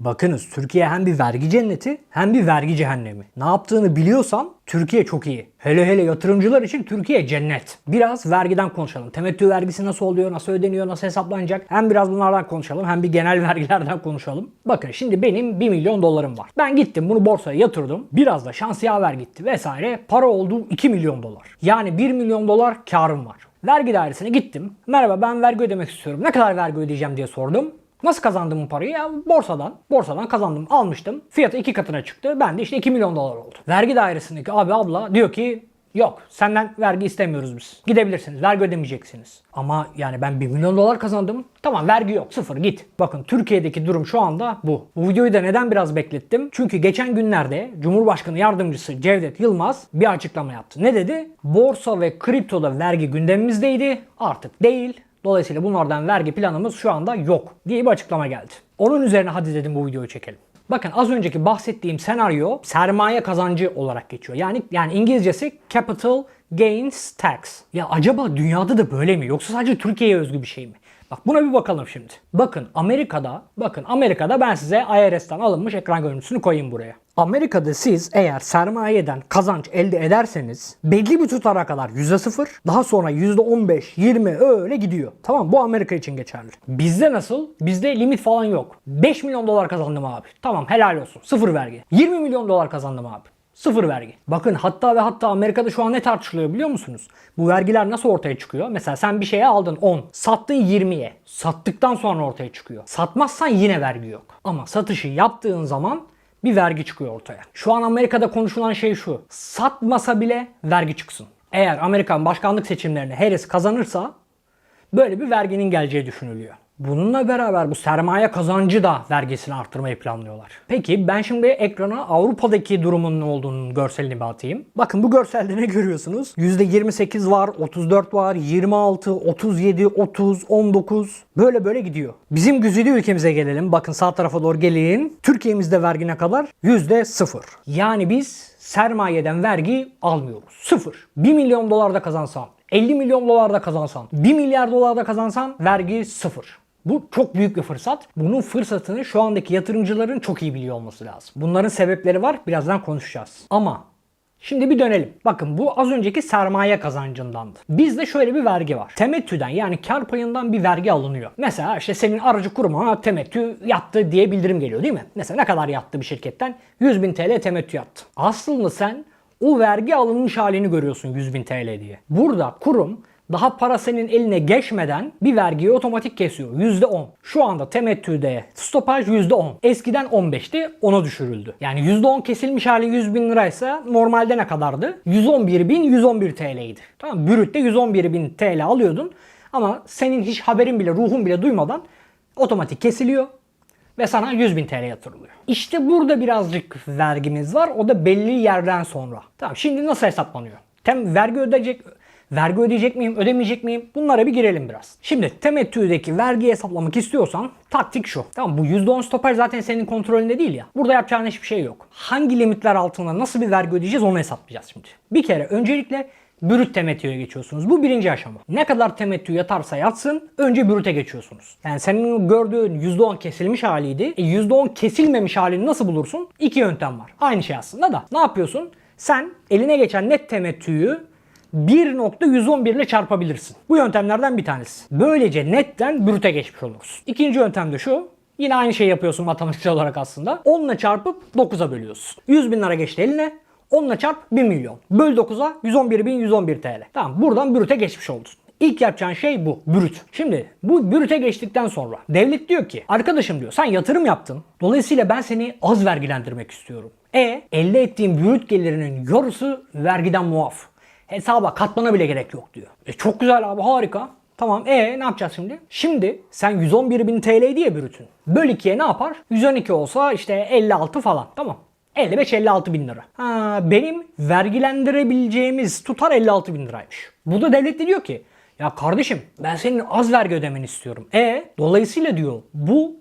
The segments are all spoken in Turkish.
Bakınız Türkiye hem bir vergi cenneti hem bir vergi cehennemi. Ne yaptığını biliyorsan Türkiye çok iyi. Hele hele yatırımcılar için Türkiye cennet. Biraz vergiden konuşalım. Temettü vergisi nasıl oluyor, nasıl ödeniyor, nasıl hesaplanacak? Hem biraz bunlardan konuşalım hem bir genel vergilerden konuşalım. Bakın şimdi benim 1 milyon dolarım var. Ben gittim bunu borsaya yatırdım. Biraz da şans yaver gitti vesaire. Para oldu 2 milyon dolar. Yani 1 milyon dolar karım var. Vergi dairesine gittim. Merhaba ben vergi ödemek istiyorum. Ne kadar vergi ödeyeceğim diye sordum. Nasıl kazandım bu parayı? Ya borsadan. Borsadan kazandım. Almıştım. Fiyatı iki katına çıktı. Ben de işte 2 milyon dolar oldu. Vergi dairesindeki abi abla diyor ki Yok senden vergi istemiyoruz biz. Gidebilirsiniz vergi ödemeyeceksiniz. Ama yani ben 1 milyon dolar kazandım. Tamam vergi yok sıfır git. Bakın Türkiye'deki durum şu anda bu. Bu videoyu da neden biraz beklettim? Çünkü geçen günlerde Cumhurbaşkanı Yardımcısı Cevdet Yılmaz bir açıklama yaptı. Ne dedi? Borsa ve kriptoda vergi gündemimizdeydi. Artık değil. Dolayısıyla bunlardan vergi planımız şu anda yok diye bir açıklama geldi. Onun üzerine hadi dedim bu videoyu çekelim. Bakın az önceki bahsettiğim senaryo sermaye kazancı olarak geçiyor. Yani yani İngilizcesi capital gains tax. Ya acaba dünyada da böyle mi yoksa sadece Türkiye'ye özgü bir şey mi? Bak buna bir bakalım şimdi. Bakın Amerika'da, bakın Amerika'da ben size IRS'tan alınmış ekran görüntüsünü koyayım buraya. Amerika'da siz eğer sermayeden kazanç elde ederseniz belli bir tutara kadar %0 daha sonra %15, 20 öyle gidiyor. Tamam bu Amerika için geçerli. Bizde nasıl? Bizde limit falan yok. 5 milyon dolar kazandım abi. Tamam helal olsun. Sıfır vergi. 20 milyon dolar kazandım abi. Sıfır vergi. Bakın hatta ve hatta Amerika'da şu an ne tartışılıyor biliyor musunuz? Bu vergiler nasıl ortaya çıkıyor? Mesela sen bir şeye aldın 10, sattın 20'ye. Sattıktan sonra ortaya çıkıyor. Satmazsan yine vergi yok. Ama satışı yaptığın zaman bir vergi çıkıyor ortaya. Şu an Amerika'da konuşulan şey şu. Satmasa bile vergi çıksın. Eğer Amerikan başkanlık seçimlerini Harris kazanırsa böyle bir verginin geleceği düşünülüyor. Bununla beraber bu sermaye kazancı da vergisini arttırmayı planlıyorlar. Peki ben şimdi ekrana Avrupa'daki durumun ne olduğunu görselini bir atayım. Bakın bu görselde ne görüyorsunuz? %28 var, 34 var, 26, 37, 30, 19 böyle böyle gidiyor. Bizim güzide ülkemize gelelim. Bakın sağ tarafa doğru gelin. Türkiye'mizde vergi ne kadar? %0. Yani biz sermayeden vergi almıyoruz. Sıfır. 1 milyon dolar da kazansan 50 milyon dolar da kazansan, 1 milyar dolar da kazansan vergi sıfır. Bu çok büyük bir fırsat. Bunun fırsatını şu andaki yatırımcıların çok iyi biliyor olması lazım. Bunların sebepleri var. Birazdan konuşacağız. Ama Şimdi bir dönelim. Bakın bu az önceki sermaye kazancındandı. Bizde şöyle bir vergi var. Temettüden yani kar payından bir vergi alınıyor. Mesela işte senin aracı kurumuna temettü yattı diye bildirim geliyor değil mi? Mesela ne kadar yattı bir şirketten? 100 bin TL temettü yattı. Aslında sen o vergi alınmış halini görüyorsun 100 bin TL diye. Burada kurum daha para senin eline geçmeden bir vergiyi otomatik kesiyor. %10. Şu anda temettüde stopaj %10. Eskiden 15'ti 10'a düşürüldü. Yani %10 kesilmiş hali 100 bin liraysa normalde ne kadardı? 111 bin 111 TL'ydi. Tamam Brütte 111 bin TL alıyordun. Ama senin hiç haberin bile ruhun bile duymadan otomatik kesiliyor ve sana 100 bin TL yatırılıyor. İşte burada birazcık vergimiz var. O da belli yerden sonra. Tamam şimdi nasıl hesaplanıyor? Tem vergi ödeyecek Vergi ödeyecek miyim, ödemeyecek miyim? Bunlara bir girelim biraz. Şimdi temettüdeki vergi hesaplamak istiyorsan taktik şu. Tamam bu %10 stoper zaten senin kontrolünde değil ya. Burada yapacağın hiçbir şey yok. Hangi limitler altında nasıl bir vergi ödeyeceğiz onu hesaplayacağız şimdi. Bir kere öncelikle bürüt temettüye geçiyorsunuz. Bu birinci aşama. Ne kadar temettü yatarsa yatsın önce bürüte geçiyorsunuz. Yani senin gördüğün %10 kesilmiş haliydi. E %10 kesilmemiş halini nasıl bulursun? İki yöntem var. Aynı şey aslında da. Ne yapıyorsun? Sen eline geçen net temettüyü 1.111 ile çarpabilirsin. Bu yöntemlerden bir tanesi. Böylece netten brüte geçmiş olursun. İkinci yöntem de şu. Yine aynı şeyi yapıyorsun matematiksel olarak aslında. 10 ile çarpıp 9'a bölüyorsun. 100 bin lira geçti eline. 10 ile çarp 1 milyon. Böl 9'a 111 bin 111 TL. Tamam buradan brüte geçmiş oldun. İlk yapacağın şey bu. Brüt. Şimdi bu brüte geçtikten sonra devlet diyor ki arkadaşım diyor sen yatırım yaptın. Dolayısıyla ben seni az vergilendirmek istiyorum. E elde ettiğin brüt gelirinin yarısı vergiden muaf hesaba katmana bile gerek yok diyor. E çok güzel abi harika. Tamam e ne yapacağız şimdi? Şimdi sen 111 bin TL diye bürütün. Böl 2'ye ne yapar? 112 olsa işte 56 falan. Tamam. 55-56 bin lira. Ha, benim vergilendirebileceğimiz tutar 56 bin liraymış. Bu da devlet de diyor ki ya kardeşim ben senin az vergi ödemeni istiyorum. E dolayısıyla diyor bu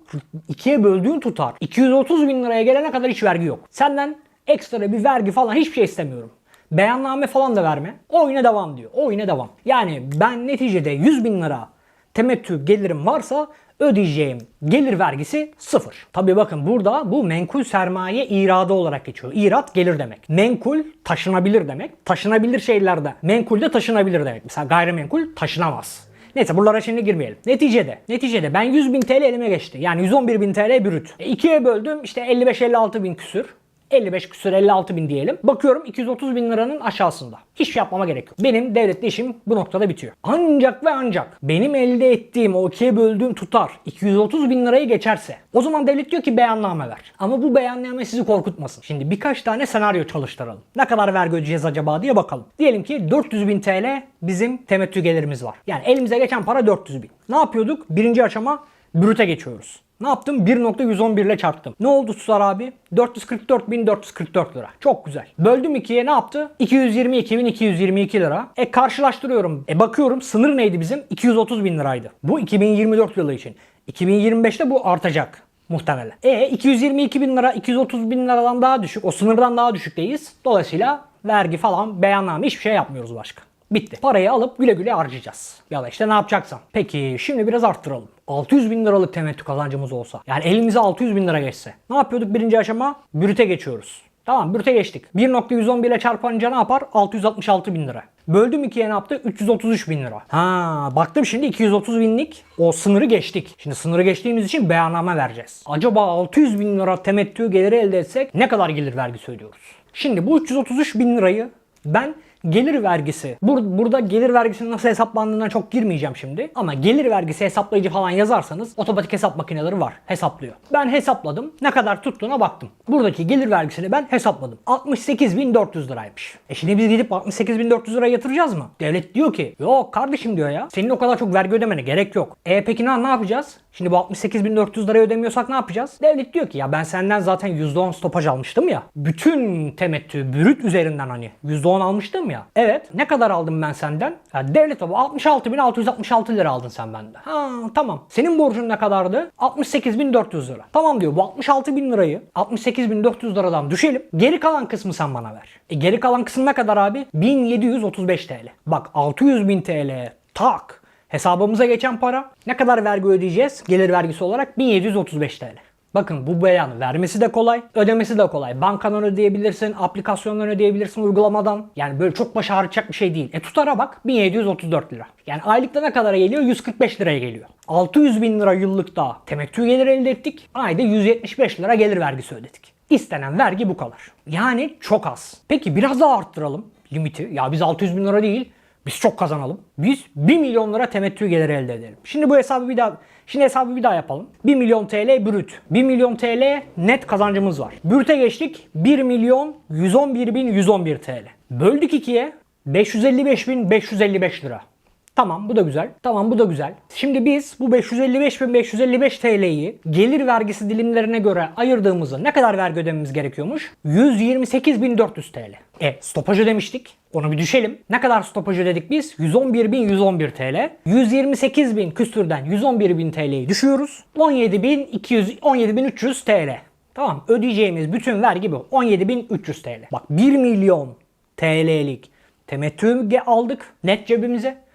ikiye böldüğün tutar 230 bin liraya gelene kadar hiç vergi yok. Senden ekstra bir vergi falan hiçbir şey istemiyorum. Beyanname falan da verme. Oyuna devam diyor. Oyuna devam. Yani ben neticede 100 bin lira temettü gelirim varsa ödeyeceğim gelir vergisi sıfır. Tabii bakın burada bu menkul sermaye iradı olarak geçiyor. İrat gelir demek. Menkul taşınabilir demek. Taşınabilir şeylerde menkul de taşınabilir demek. Mesela gayrimenkul taşınamaz. Neyse buralara şimdi girmeyelim. Neticede, neticede ben 100 bin TL elime geçti. Yani 111 bin TL brüt. E, ikiye böldüm işte 55-56 bin küsür. 55 küsür 56 bin diyelim. Bakıyorum 230 bin liranın aşağısında. Hiç şey yapmama gerek yok. Benim devletle işim bu noktada bitiyor. Ancak ve ancak benim elde ettiğim o ikiye böldüğüm tutar 230 bin lirayı geçerse o zaman devlet diyor ki beyanname ver. Ama bu beyanname sizi korkutmasın. Şimdi birkaç tane senaryo çalıştıralım. Ne kadar vergi ödeyeceğiz acaba diye bakalım. Diyelim ki 400 bin TL bizim temettü gelirimiz var. Yani elimize geçen para 400 bin. Ne yapıyorduk? Birinci aşama brüte geçiyoruz. Ne yaptım? 1.111 ile çarptım. Ne oldu tutar abi? 444.444 lira. Çok güzel. Böldüm ikiye ne yaptı? 222.222 lira. E karşılaştırıyorum. E bakıyorum sınır neydi bizim? 230 bin liraydı. Bu 2024 yılı için. 2025'te bu artacak muhtemelen. E 222 bin lira 230 bin liradan daha düşük. O sınırdan daha düşükteyiz. Dolayısıyla vergi falan beyanname hiçbir şey yapmıyoruz başka. Bitti. Parayı alıp güle güle harcayacağız. Ya da işte ne yapacaksan. Peki şimdi biraz arttıralım. 600 bin liralık temettü kazancımız olsa. Yani elimize 600 bin lira geçse. Ne yapıyorduk birinci aşama? Brüte geçiyoruz. Tamam brüte geçtik. 1.111 ile çarpanınca ne yapar? 666 bin lira. Böldüm ikiye ne yaptı? 333 bin lira. Ha baktım şimdi 230 binlik o sınırı geçtik. Şimdi sınırı geçtiğimiz için beyanname vereceğiz. Acaba 600 bin lira temettü geliri elde etsek ne kadar gelir vergisi ödüyoruz? Şimdi bu 333 bin lirayı ben gelir vergisi. Bur- burada gelir vergisinin nasıl hesaplandığına çok girmeyeceğim şimdi. Ama gelir vergisi hesaplayıcı falan yazarsanız otomatik hesap makineleri var. Hesaplıyor. Ben hesapladım. Ne kadar tuttuğuna baktım. Buradaki gelir vergisini ben hesapladım. 68.400 liraymış. E şimdi biz gidip 68.400 lira yatıracağız mı? Devlet diyor ki yok kardeşim diyor ya. Senin o kadar çok vergi ödemene gerek yok. E peki ne, ne yapacağız? Şimdi bu 68.400 lirayı ödemiyorsak ne yapacağız? Devlet diyor ki ya ben senden zaten %10 stopaj almıştım ya. Bütün temettü brüt üzerinden hani %10 almıştım ya. Evet ne kadar aldım ben senden? Ya devlet o 66.666 lira aldın sen benden. Ha tamam. Senin borcun ne kadardı? 68.400 lira. Tamam diyor bu 66.000 lirayı 68.400 liradan düşelim. Geri kalan kısmı sen bana ver. E geri kalan kısım ne kadar abi? 1735 TL. Bak 600.000 TL tak Hesabımıza geçen para ne kadar vergi ödeyeceğiz? Gelir vergisi olarak 1735 TL. Bakın bu beyanı vermesi de kolay, ödemesi de kolay. Bankadan ödeyebilirsin, aplikasyondan ödeyebilirsin, uygulamadan. Yani böyle çok baş ağrıtacak bir şey değil. E tutara bak 1734 lira. Yani aylıkta ne kadara geliyor? 145 liraya geliyor. 600 bin lira yıllıkta temettü gelir elde ettik. Ayda 175 lira gelir vergisi ödedik. İstenen vergi bu kadar. Yani çok az. Peki biraz daha arttıralım limiti. Ya biz 600 bin lira değil biz çok kazanalım. Biz 1 milyon lira temettü geliri elde edelim. Şimdi bu hesabı bir daha Şimdi hesabı bir daha yapalım. 1 milyon TL brüt. 1 milyon TL net kazancımız var. Brüte geçtik. 1 milyon 111 bin 111 TL. Böldük ikiye 555 bin 555 lira. Tamam bu da güzel. Tamam bu da güzel. Şimdi biz bu 555.555 TL'yi gelir vergisi dilimlerine göre ayırdığımızda ne kadar vergi ödememiz gerekiyormuş? 128.400 TL. E stopaj ödemiştik. Onu bir düşelim. Ne kadar stopaj ödedik biz? 111.111 TL. 128.000 küsürden 111.000 TL'yi düşüyoruz. 17.200 17.300 TL. Tamam ödeyeceğimiz bütün vergi bu. 17.300 TL. Bak 1 milyon TL'lik temettü aldık net cebimize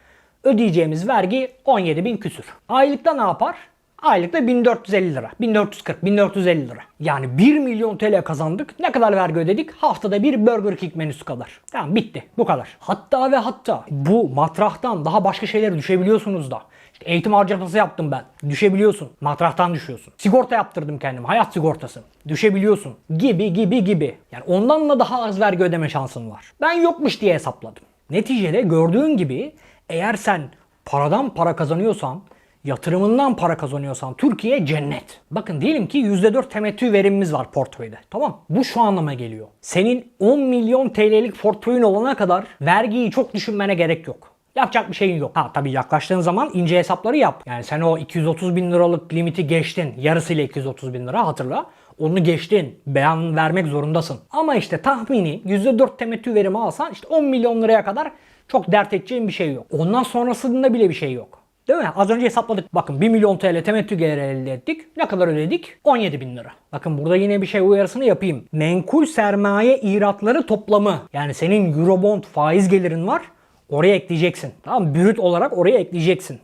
ödeyeceğimiz vergi 17 bin küsür. Aylıkta ne yapar? Aylıkta 1450 lira. 1440, 1450 lira. Yani 1 milyon TL kazandık. Ne kadar vergi ödedik? Haftada bir Burger King menüsü kadar. Tamam bitti. Bu kadar. Hatta ve hatta bu matrahtan daha başka şeyleri düşebiliyorsunuz da. İşte eğitim harcaması yaptım ben. Düşebiliyorsun. Matrahtan düşüyorsun. Sigorta yaptırdım kendime. Hayat sigortası. Düşebiliyorsun. Gibi gibi gibi. Yani ondan da daha az vergi ödeme şansın var. Ben yokmuş diye hesapladım. Neticede gördüğün gibi eğer sen paradan para kazanıyorsan, yatırımından para kazanıyorsan Türkiye cennet. Bakın diyelim ki %4 temettü verimimiz var portföyde. Tamam Bu şu anlama geliyor. Senin 10 milyon TL'lik portföyün olana kadar vergiyi çok düşünmene gerek yok. Yapacak bir şeyin yok. Ha tabii yaklaştığın zaman ince hesapları yap. Yani sen o 230 bin liralık limiti geçtin. Yarısıyla 230 bin lira hatırla. Onu geçtin. Beyan vermek zorundasın. Ama işte tahmini %4 temettü verimi alsan işte 10 milyon liraya kadar çok dert edeceğin bir şey yok. Ondan sonrasında bile bir şey yok. Değil mi? Az önce hesapladık. Bakın 1 milyon TL temettü geliri elde ettik. Ne kadar ödedik? 17 bin lira. Bakın burada yine bir şey uyarısını yapayım. Menkul sermaye iratları toplamı. Yani senin Eurobond faiz gelirin var. Oraya ekleyeceksin. Tamam mı? Brüt olarak oraya ekleyeceksin.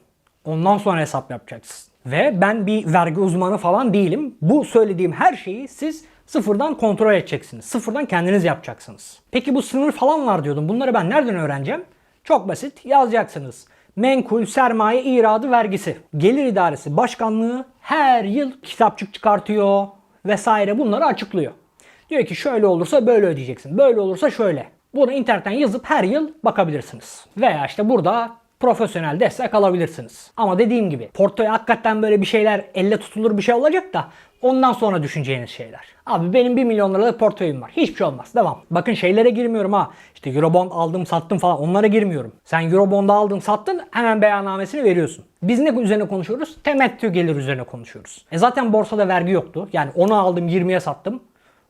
Ondan sonra hesap yapacaksın. Ve ben bir vergi uzmanı falan değilim. Bu söylediğim her şeyi siz sıfırdan kontrol edeceksiniz. Sıfırdan kendiniz yapacaksınız. Peki bu sınır falan var diyordum. Bunları ben nereden öğreneceğim? Çok basit. Yazacaksınız. Menkul sermaye iradı vergisi. Gelir İdaresi Başkanlığı her yıl kitapçık çıkartıyor vesaire bunları açıklıyor. Diyor ki şöyle olursa böyle ödeyeceksin. Böyle olursa şöyle. Bunu internetten yazıp her yıl bakabilirsiniz. Veya işte burada profesyonel destek alabilirsiniz. Ama dediğim gibi portföy hakikaten böyle bir şeyler elle tutulur bir şey olacak da ondan sonra düşüneceğiniz şeyler. Abi benim 1 milyon liralık portföyüm var. Hiçbir şey olmaz. Devam. Bakın şeylere girmiyorum ha. İşte Eurobond aldım sattım falan onlara girmiyorum. Sen Eurobond'u aldın sattın hemen beyannamesini veriyorsun. Biz ne üzerine konuşuyoruz? Temettü gelir üzerine konuşuyoruz. E zaten borsada vergi yoktu. Yani onu aldım 20'ye sattım.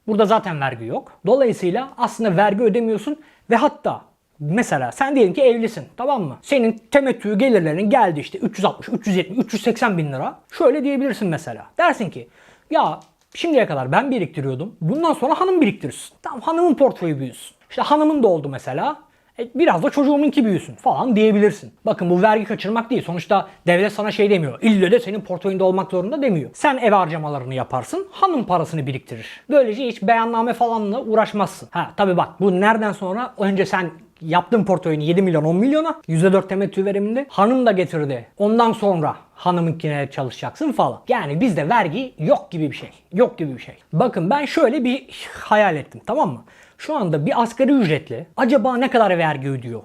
Burada zaten vergi yok. Dolayısıyla aslında vergi ödemiyorsun ve hatta mesela sen diyelim ki evlisin tamam mı? Senin temettü gelirlerin geldi işte 360, 370, 380 bin lira. Şöyle diyebilirsin mesela. Dersin ki ya şimdiye kadar ben biriktiriyordum. Bundan sonra hanım biriktirirsin. Tamam hanımın portföyü büyüsün. İşte hanımın da oldu mesela. E, biraz da çocuğumunki büyüsün falan diyebilirsin. Bakın bu vergi kaçırmak değil. Sonuçta devlet sana şey demiyor. İlle de senin portföyünde olmak zorunda demiyor. Sen ev harcamalarını yaparsın. Hanım parasını biriktirir. Böylece hiç beyanname falanla uğraşmazsın. Ha tabi bak bu nereden sonra önce sen yaptığın portföyünü 7 milyon 10 milyona %4 temettü veriminde hanım da getirdi. Ondan sonra hanımınkine çalışacaksın falan. Yani bizde vergi yok gibi bir şey. Yok gibi bir şey. Bakın ben şöyle bir hayal ettim tamam mı? Şu anda bir asgari ücretli acaba ne kadar vergi ödüyor?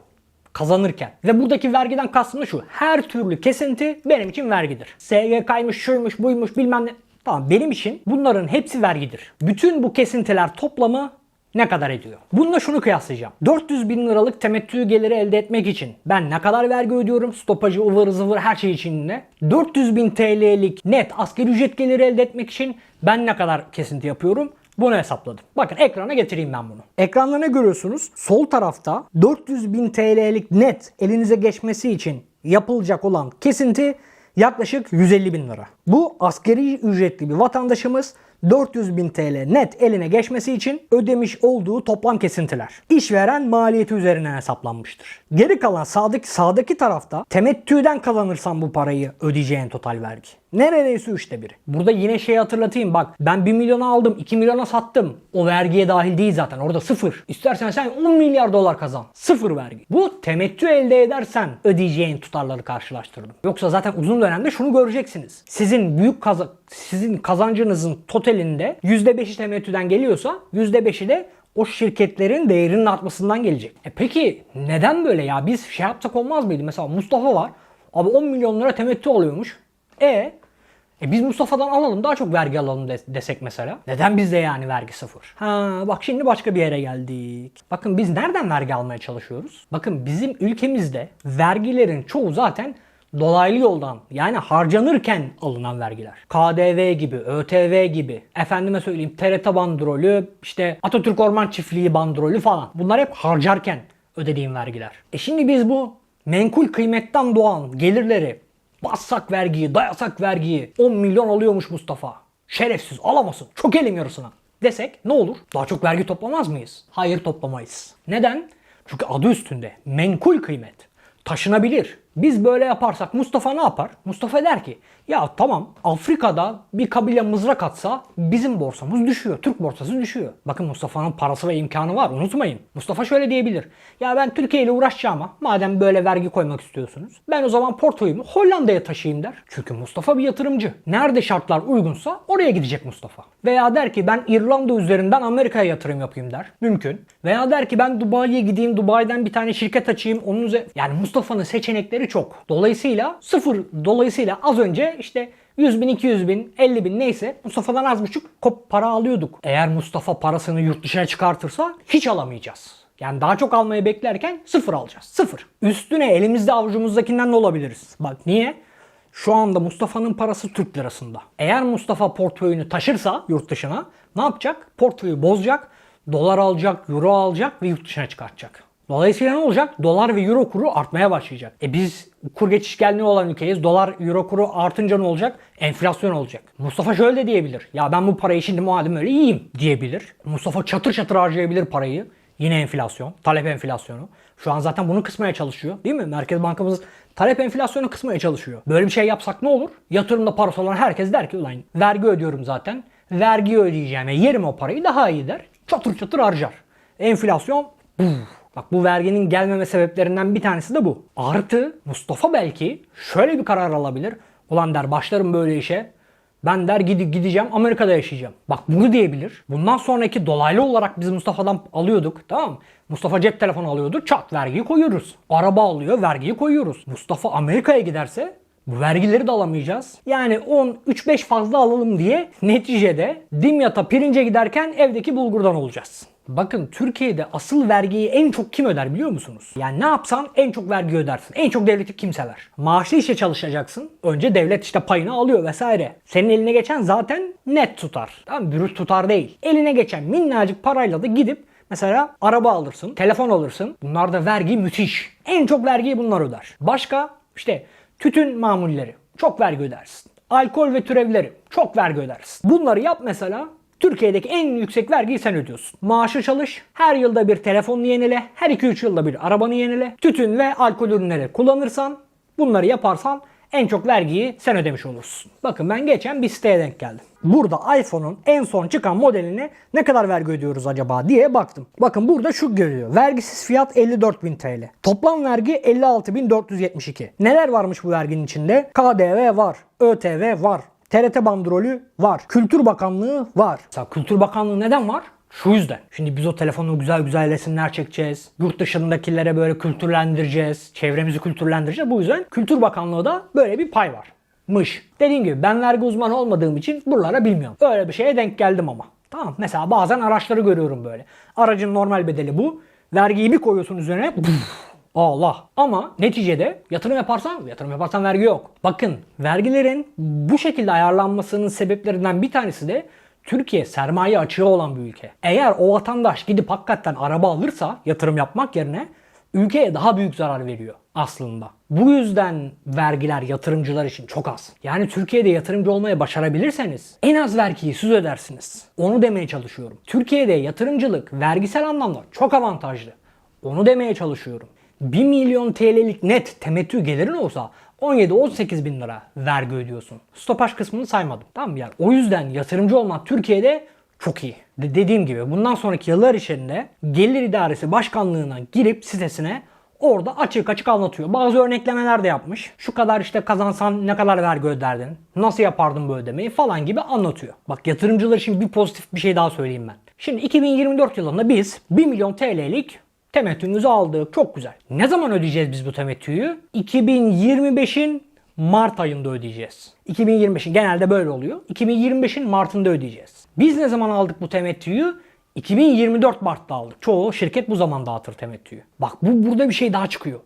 kazanırken. Ve buradaki vergiden kastım da şu. Her türlü kesinti benim için vergidir. SGK'ymış, şuymuş, buymuş bilmem ne. Tamam benim için bunların hepsi vergidir. Bütün bu kesintiler toplamı ne kadar ediyor? Bununla şunu kıyaslayacağım. 400 bin liralık temettü geliri elde etmek için ben ne kadar vergi ödüyorum? Stopajı, ıvır zıvır her şey içinde. 400 bin TL'lik net asgari ücret geliri elde etmek için ben ne kadar kesinti yapıyorum? Bunu hesapladım. Bakın ekrana getireyim ben bunu. Ekranda ne görüyorsunuz? Sol tarafta 400 bin TL'lik net elinize geçmesi için yapılacak olan kesinti yaklaşık 150 bin lira. Bu askeri ücretli bir vatandaşımız 400 bin TL net eline geçmesi için ödemiş olduğu toplam kesintiler. İşveren maliyeti üzerinden hesaplanmıştır. Geri kalan sağdaki, sağdaki tarafta temettüden kazanırsan bu parayı ödeyeceğin total vergi. Neredeyse üçte biri. Burada yine şey hatırlatayım bak ben 1 milyona aldım 2 milyona sattım. O vergiye dahil değil zaten orada sıfır. İstersen sen 10 milyar dolar kazan. Sıfır vergi. Bu temettü elde edersen ödeyeceğin tutarları karşılaştırdım. Yoksa zaten uzun dönemde şunu göreceksiniz. Sizin büyük kaza sizin kazancınızın totalinde %5'i temettüden geliyorsa %5'i de o şirketlerin değerinin artmasından gelecek. E peki neden böyle ya? Biz şey yapsak olmaz mıydı? Mesela Mustafa var. Abi 10 milyon lira temettü alıyormuş. E e biz Mustafa'dan alalım daha çok vergi alalım des- desek mesela. Neden bizde yani vergi sıfır? Ha bak şimdi başka bir yere geldik. Bakın biz nereden vergi almaya çalışıyoruz? Bakın bizim ülkemizde vergilerin çoğu zaten dolaylı yoldan yani harcanırken alınan vergiler. KDV gibi, ÖTV gibi, efendime söyleyeyim TRT bandrolü, işte Atatürk Orman Çiftliği bandrolü falan. Bunlar hep harcarken ödediğim vergiler. E şimdi biz bu menkul kıymetten doğan gelirleri bassak vergiyi, dayasak vergiyi 10 milyon alıyormuş Mustafa. Şerefsiz alamasın. Çok elim yarısına. Desek ne olur? Daha çok vergi toplamaz mıyız? Hayır toplamayız. Neden? Çünkü adı üstünde. Menkul kıymet. Taşınabilir. Biz böyle yaparsak Mustafa ne yapar? Mustafa der ki ya tamam Afrika'da bir kabile mızrak atsa bizim borsamız düşüyor. Türk borsası düşüyor. Bakın Mustafa'nın parası ve imkanı var unutmayın. Mustafa şöyle diyebilir. Ya ben Türkiye ile uğraşacağıma madem böyle vergi koymak istiyorsunuz. Ben o zaman portföyümü Hollanda'ya taşıyayım der. Çünkü Mustafa bir yatırımcı. Nerede şartlar uygunsa oraya gidecek Mustafa. Veya der ki ben İrlanda üzerinden Amerika'ya yatırım yapayım der. Mümkün. Veya der ki ben Dubai'ye gideyim Dubai'den bir tane şirket açayım. Onun üzerine... Yani Mustafa'nın seçenekleri çok. Dolayısıyla sıfır dolayısıyla az önce işte 100 bin, 200 bin, 50 bin neyse Mustafa'dan az buçuk kop para alıyorduk. Eğer Mustafa parasını yurt dışına çıkartırsa hiç alamayacağız. Yani daha çok almayı beklerken sıfır alacağız. Sıfır. Üstüne elimizde avucumuzdakinden ne olabiliriz? Bak niye? Şu anda Mustafa'nın parası Türk lirasında. Eğer Mustafa portföyünü taşırsa yurt dışına ne yapacak? Portföyü bozacak, dolar alacak, euro alacak ve yurt dışına çıkartacak. Dolayısıyla ne olacak? Dolar ve euro kuru artmaya başlayacak. E biz kur geçişkenliği olan ülkeyiz. Dolar euro kuru artınca ne olacak? Enflasyon olacak. Mustafa şöyle de diyebilir. Ya ben bu parayı şimdi madem öyle yiyeyim diyebilir. Mustafa çatır çatır harcayabilir parayı. Yine enflasyon, talep enflasyonu. Şu an zaten bunu kısmaya çalışıyor değil mi? Merkez Bankamız talep enflasyonu kısmaya çalışıyor. Böyle bir şey yapsak ne olur? Yatırımda parası olan herkes der ki ulan vergi ödüyorum zaten. Vergi ödeyeceğime yerim o parayı daha iyi der. Çatır çatır harcar. Enflasyon buf. Bak bu verginin gelmeme sebeplerinden bir tanesi de bu. Artı Mustafa belki şöyle bir karar alabilir. Ulan der başlarım böyle işe. Ben der gidi gideceğim Amerika'da yaşayacağım. Bak bunu diyebilir. Bundan sonraki dolaylı olarak biz Mustafa'dan alıyorduk tamam mı? Mustafa cep telefonu alıyordu çat vergiyi koyuyoruz. Araba alıyor vergiyi koyuyoruz. Mustafa Amerika'ya giderse bu vergileri de alamayacağız. Yani 10 3-5 fazla alalım diye neticede Dimyat'a pirince giderken evdeki bulgurdan olacağız. Bakın Türkiye'de asıl vergiyi en çok kim öder biliyor musunuz? Yani ne yapsan en çok vergi ödersin. En çok devleti kim sever? Maaşlı işe çalışacaksın. Önce devlet işte payını alıyor vesaire. Senin eline geçen zaten net tutar. Tamam brüt tutar değil. Eline geçen minnacık parayla da gidip Mesela araba alırsın, telefon alırsın. Bunlarda vergi müthiş. En çok vergiyi bunlar öder. Başka işte tütün mamulleri çok vergi ödersin. Alkol ve türevleri çok vergi ödersin. Bunları yap mesela Türkiye'deki en yüksek vergiyi sen ödüyorsun. Maaşı çalış, her yılda bir telefonunu yenile, her 2-3 yılda bir arabanı yenile. Tütün ve alkol ürünleri kullanırsan, bunları yaparsan en çok vergiyi sen ödemiş olursun. Bakın ben geçen bir siteye denk geldim. Burada iPhone'un en son çıkan modeline ne kadar vergi ödüyoruz acaba diye baktım. Bakın burada şu görüyor. Vergisiz fiyat 54.000 TL. Toplam vergi 56.472. Neler varmış bu verginin içinde? KDV var, ÖTV var, TRT bandrolü var. Kültür Bakanlığı var. Mesela Kültür Bakanlığı neden var? Şu yüzden. Şimdi biz o telefonu güzel güzel resimler çekeceğiz. Yurt dışındakilere böyle kültürlendireceğiz. Çevremizi kültürlendireceğiz. Bu yüzden Kültür Bakanlığı da böyle bir pay var. Mış. Dediğim gibi ben vergi uzmanı olmadığım için buralara bilmiyorum. Öyle bir şeye denk geldim ama. Tamam mesela bazen araçları görüyorum böyle. Aracın normal bedeli bu. Vergiyi bir koyuyorsun üzerine. puf, Allah. Ama neticede yatırım yaparsan, yatırım yaparsan vergi yok. Bakın vergilerin bu şekilde ayarlanmasının sebeplerinden bir tanesi de Türkiye sermaye açığı olan bir ülke. Eğer o vatandaş gidip hakikaten araba alırsa yatırım yapmak yerine ülkeye daha büyük zarar veriyor aslında. Bu yüzden vergiler yatırımcılar için çok az. Yani Türkiye'de yatırımcı olmaya başarabilirseniz en az vergiyi siz ödersiniz. Onu demeye çalışıyorum. Türkiye'de yatırımcılık vergisel anlamda çok avantajlı. Onu demeye çalışıyorum. 1 milyon TL'lik net temettü gelirin olsa 17-18 bin lira vergi ödüyorsun. Stopaj kısmını saymadım. Tamam mı? Yani o yüzden yatırımcı olmak Türkiye'de çok iyi. De- dediğim gibi bundan sonraki yıllar içinde Gelir İdaresi Başkanlığı'na girip sitesine orada açık açık anlatıyor. Bazı örneklemeler de yapmış. Şu kadar işte kazansan ne kadar vergi öderdin? Nasıl yapardın bu ödemeyi falan gibi anlatıyor. Bak yatırımcılar için bir pozitif bir şey daha söyleyeyim ben. Şimdi 2024 yılında biz 1 milyon TL'lik temettümüzü aldık. Çok güzel. Ne zaman ödeyeceğiz biz bu temettüyü? 2025'in Mart ayında ödeyeceğiz. 2025'in genelde böyle oluyor. 2025'in Mart'ında ödeyeceğiz. Biz ne zaman aldık bu temettüyü? 2024 Mart'ta aldık. Çoğu şirket bu zaman dağıtır temettüyü. Bak bu burada bir şey daha çıkıyor.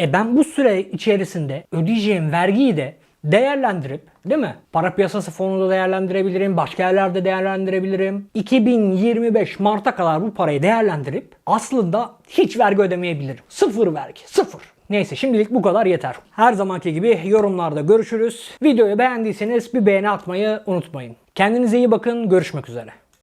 E ben bu süre içerisinde ödeyeceğim vergiyi de değerlendirip değil mi? Para piyasası fonunda değerlendirebilirim. Başka yerlerde değerlendirebilirim. 2025 Mart'a kadar bu parayı değerlendirip aslında hiç vergi ödemeyebilirim. Sıfır vergi. Sıfır. Neyse şimdilik bu kadar yeter. Her zamanki gibi yorumlarda görüşürüz. Videoyu beğendiyseniz bir beğeni atmayı unutmayın. Kendinize iyi bakın. Görüşmek üzere.